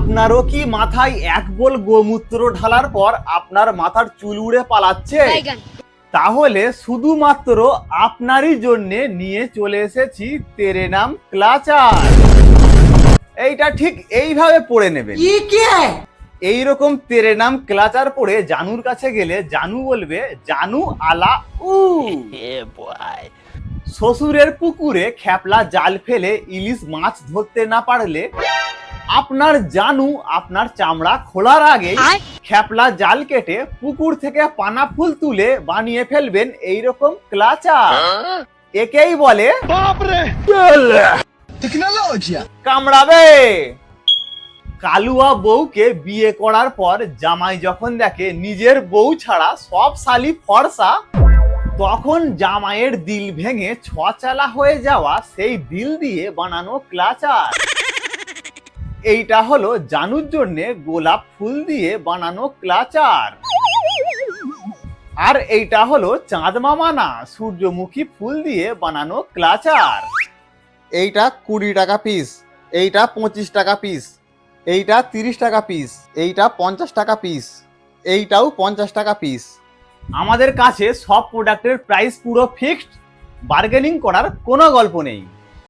আপনারও কি মাথায় এক বল গোমূত্র ঢালার পর আপনার মাথার চুল উড়ে পালাচ্ছে? তাহলে শুধুমাত্র আপনারই জন্য নিয়ে চলে এসেছি তেরে নাম ক্লাচার। এইটা ঠিক এইভাবে পড়ে নেবে এই রকম তেরে নাম ক্লাচার পড়ে জানুর কাছে গেলে জানু বলবে জানু আলা উ। শ্বশুরের পুকুরে খ্যাপলা জাল ফেলে ইলিশ মাছ ধরতে না পারলে আপনার জানু আপনার চামড়া খোলার আগে খ্যাপলা জাল কেটে পুকুর থেকে পানা ফুল তুলে বানিয়ে ফেলবেন এইরকম ক্লাচার একেই বলে কামড়াবে। কালুয়া বউকে বিয়ে করার পর জামাই যখন দেখে নিজের বউ ছাড়া সব শালি ফর্সা তখন জামাইয়ের দিল ভেঙে ছচালা হয়ে যাওয়া সেই দিল দিয়ে বানানো ক্লাচার এইটা হলো জানুর জন্যে গোলাপ ফুল দিয়ে বানানো ক্লাচার। আর এইটা হলো চাঁদ মামানা, সূর্যমুখী ফুল দিয়ে বানানো ক্লাচার। এইটা কুড়ি টাকা পিস এইটা পঁচিশ টাকা পিস এইটা তিরিশ টাকা পিস এইটা পঞ্চাশ টাকা পিস এইটাও পঞ্চাশ টাকা পিস আমাদের কাছে সব প্রোডাক্টের প্রাইস পুরো ফিক্সড বার্গেনিং করার কোনো গল্প নেই।